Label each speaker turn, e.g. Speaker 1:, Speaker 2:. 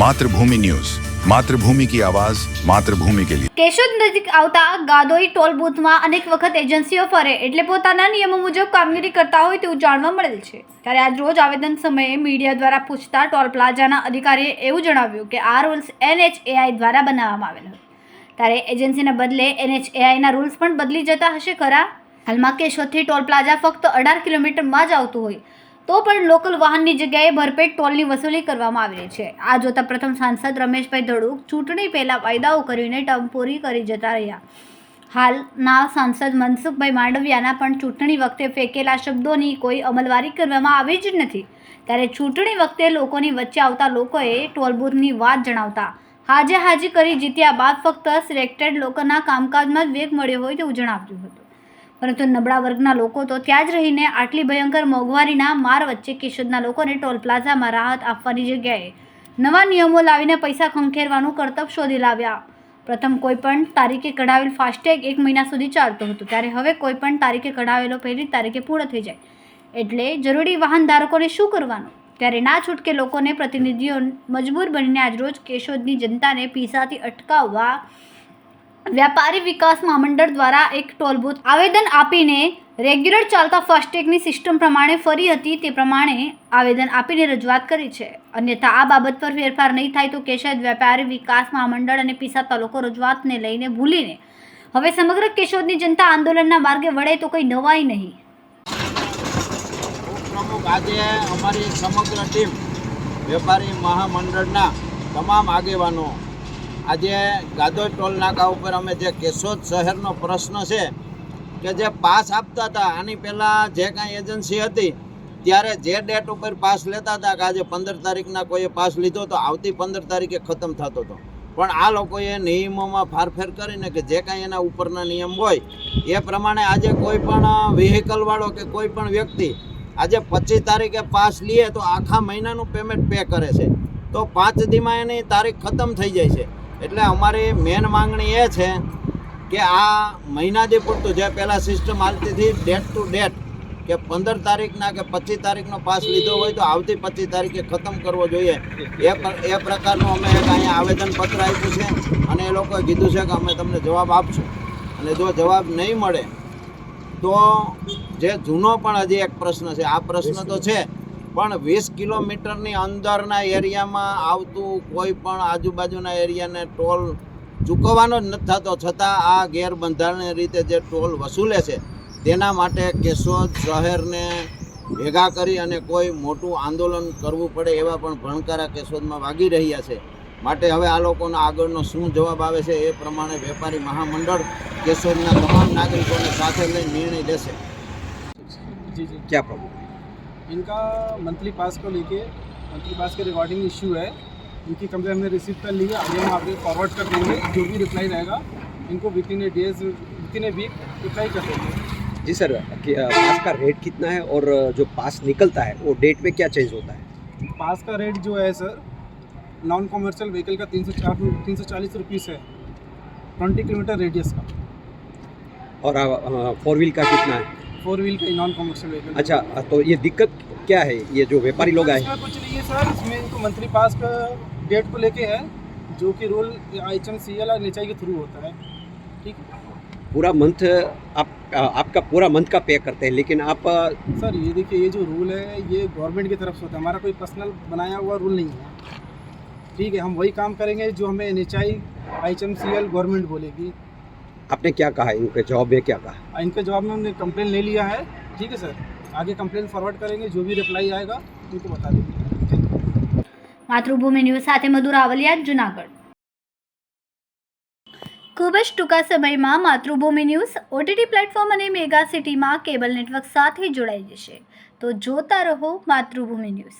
Speaker 1: Mathrubhumi news. Mathrubhumi કી આવાજ, માતૃભૂમિ કે લીએ
Speaker 2: કેશોદ નજીક આવતા ગાદોઈ ટોલ બૂથમાં અનેક વખત એજન્સીઓ ફરે એટલે પોતાના નિયમો મુજબ કામગીરી કરતા હોય તેવું જાણવા મળેલ છે. ત્યારે આજ રોજ આવેદન સમયે મીડિયા દ્વારા પૂછતા ટોલ પ્લાઝાના અધિકારીએ એવું જણાવ્યું કે આ રૂલ્સ એનએચએઆઈ દ્વારા બનાવવામાં આવેલ હોય. ત્યારે એજન્સીના બદલે એનએચએઆઈના રૂલ્સ પણ બદલી જતા હશે ખરા? હાલમાં કેશોદથી ટોલ પ્લાઝા ફક્ત અઢાર કિલોમીટરમાં જ આવતું હોય. તો પણ લોકલ વાહનની જગ્યાએ ભરપેટ ટોલની વસૂલી કરવામાં આવી છે. આ જોતા પ્રથમ સાંસદ રમેશભાઈ ધડુક ચૂંટણી પહેલાં વાયદાઓ કરીને ટર્મ પૂરી કરી જતા રહ્યા. હાલના સાંસદ મનસુખભાઈ માંડવિયાના પણ ચૂંટણી વખતે ફેંકેલા શબ્દોની કોઈ અમલવારી કરવામાં આવી જ નથી. ત્યારે ચૂંટણી વખતે લોકોની વચ્ચે આવતા લોકોએ ટોલબૂથની વાત જણાવતા, હાજે હાજી કરી જીત્યા બાદ ફક્ત સિલેક્ટેડ લોકોના કામકાજમાં જ વેગ મળ્યો હોય તેવું જણાવ્યું હતું. પરંતુ નબળા વર્ગના લોકો તો ત્યાં જ રહીને આટલી ભયંકર મોંઘવારીના માર વચ્ચે કેશોદના લોકોને ટોલ પ્લાઝામાં રાહત આપવાની જગ્યાએ નવા નિયમો લાવીને પૈસા ખંખેરવાનું કરતબ શોધી લાવ્યા. પ્રથમ કોઈપણ તારીખે કઢાવેલ ફાસ્ટેગ એક મહિના સુધી ચાલતો હતો. ત્યારે હવે કોઈપણ તારીખે કઢાવેલો પહેલી તારીખે પૂર્ણ થઈ જાય. એટલે જરૂરી વાહન ધારકોને શું કરવાનું? ત્યારે ના છૂટકે લોકોને પ્રતિનિધિઓ મજબૂર બનીને આજરોજ કેશોદની જનતાને પીસાથી અટકાવવા વ્યાપારી વિકાસ મહામંડળ દ્વારા એક ટોલ બૂથ આવેદન આપીને રેગ્યુલર ચાલતા ફાસ્ટેગની સિસ્ટમ પ્રમાણે ફરી હતી તે પ્રમાણે આવેદન આપીને રજૂઆત કરી છે. અન્યથા, આ બાબત પર ફેરફાર નહીં થાય તો કેશોદ વ્યાપારી વિકાસ મહામંડળ અને પીસા તાલુકો રજૂઆતને લઈને ભૂલીને. હવે સમગ્ર કેશોદની જનતા આંદોલનના માર્ગે વળે તો કંઈ નવાઈ નહીં.
Speaker 3: ઉપપ્રમુખ આજે અમારી સમગ્ર ટીમ વેપારી મહામંડળના તમામ આગેવાનો આજે ગાદોઈ ટોલ નાકા ઉપર અમે જે કેશોદ શહેરનો પ્રશ્ન છે કે જે પાસ આપતા હતા, આની પહેલાં જે કાંઈ એજન્સી હતી, ત્યારે જે ડેટ ઉપર પાસ લેતા હતા કે આજે પંદર તારીખના કોઈએ પાસ લીધો તો આવતી પંદર તારીખે ખતમ થતો હતો. પણ આ લોકોએ નિયમોમાં ફારફેર કરીને કે જે કાંઈ એના ઉપરના નિયમ હોય, એ પ્રમાણે આજે કોઈ પણ વ્હીકલવાળો કે કોઈ પણ વ્યક્તિ આજે પચીસ તારીખે પાસ લઈએ તો આખા મહિનાનું પેમેન્ટ પે કરે છે. તો પાંચ દીમાં એની તારીખ ખતમ થઈ જાય છે. એટલે અમારી મેન માંગણી એ છે કે આ મહિનાથી પૂરતું, જે પહેલાં સિસ્ટમ હાલતી હતી ડેટ ટુ ડેટ કે પંદર તારીખના કે પચીસ તારીખનો પાસ લીધો હોય તો આવતી પચીસ તારીખે ખતમ કરવો જોઈએ. એ એ પ્રકારનું અમે એક અહીંયા આવેદનપત્ર આપ્યું છે અને એ લોકોએ કીધું છે કે અમે તમને જવાબ આપશું. અને જો જવાબ નહીં મળે, તો જે જૂનો પણ હજી એક પ્રશ્ન છે, આ પ્રશ્ન તો છે પણ વીસ કિલોમીટરની અંદરના એરિયામાં આવતું કોઈ પણ આજુબાજુના એરિયાને ટોલ ચૂકવવાનો જ નથી થતો, છતાં આ ગેરબંધારણીય રીતે જે ટોલ વસૂલે છે, તેના માટે કેશોદ શહેરને ભેગા કરી અને કોઈ મોટું આંદોલન કરવું પડે એવા પણ ભણકારા કેશોદમાં વાગી રહ્યા છે. માટે હવે આ લોકોનો આગળનો શું જવાબ આવે છે એ પ્રમાણે વેપારી મહામંડળ કેશોદના તમામ નાગરિકોને સાથે લઈ નિર્ણય લેશે.
Speaker 4: ક્યાં પ્રભુ?
Speaker 5: इनका मंथली पास को लेके मंथली पास के रिगार्डिंग इशू है। इनकी कंप्लेन हमने रिसीव कर ली है। आगे हम आगे फॉरवर्ड कर देंगे जो भी रिप्लाई रहेगा इनको within a days within a week reply कर देंगे।
Speaker 4: जी सर पास का रेट कितना है और जो पास निकलता है वो डेट में क्या चेंज होता है?
Speaker 5: पास का रेट जो है सर नॉन कॉमर्शियल व्हीकल का तीन सौ चार तीन सौ चालीस रुपीज़ है। ट्वेंटी किलोमीटर रेडियस का।
Speaker 4: और फोर व्हील का कितना है?
Speaker 5: फोर व्हील का नॉन कॉमर्शियल व्हीकल
Speaker 4: अच्छा तो ये दिक्कत क्या है? ये जो व्यापारी लोग आए।
Speaker 5: कुछ नहीं है सर इसमें इनको मंथली पास का डेट को लेके है जो कि rule H M C L और निचाई के थ्रू होता है। ठीक
Speaker 4: पूरा मंथ आप आपका पूरा मंथ का पे करते हैं लेकिन आप
Speaker 5: सर ये देखिए ये जो रूल है ये गवर्नमेंट की तरफ़ से होता है। हमारा कोई पर्सनल बनाया हुआ रूल नहीं है। ठीक है हम वही काम करेंगे जो हमें N H I H M C L government बोलेगी।
Speaker 4: आपने क्या कहा इनके जवाब में क्या कहा
Speaker 5: इनके जवाब में हमने कंप्लेन ले लिया है ठीक है सर आगे कंप्लेन फॉरवर्ड करेंगे जो भी रिप्लाई आएगा उनको बता देंगे
Speaker 2: માતૃભૂમિ ન્યૂઝ સાથે મધુર આવલિયા જુનાગઢ ખૂબ જ ટૂંકા સમયમાં માતૃભૂમિ ન્યૂઝ ઓટીટી પ્લેટફોર્મ અને મેગા સિટીમાં કેબલ નેટવર્ક સાથે જોડાઈ જશે તો જોતા રહો માતૃભૂમિ ન્યૂઝ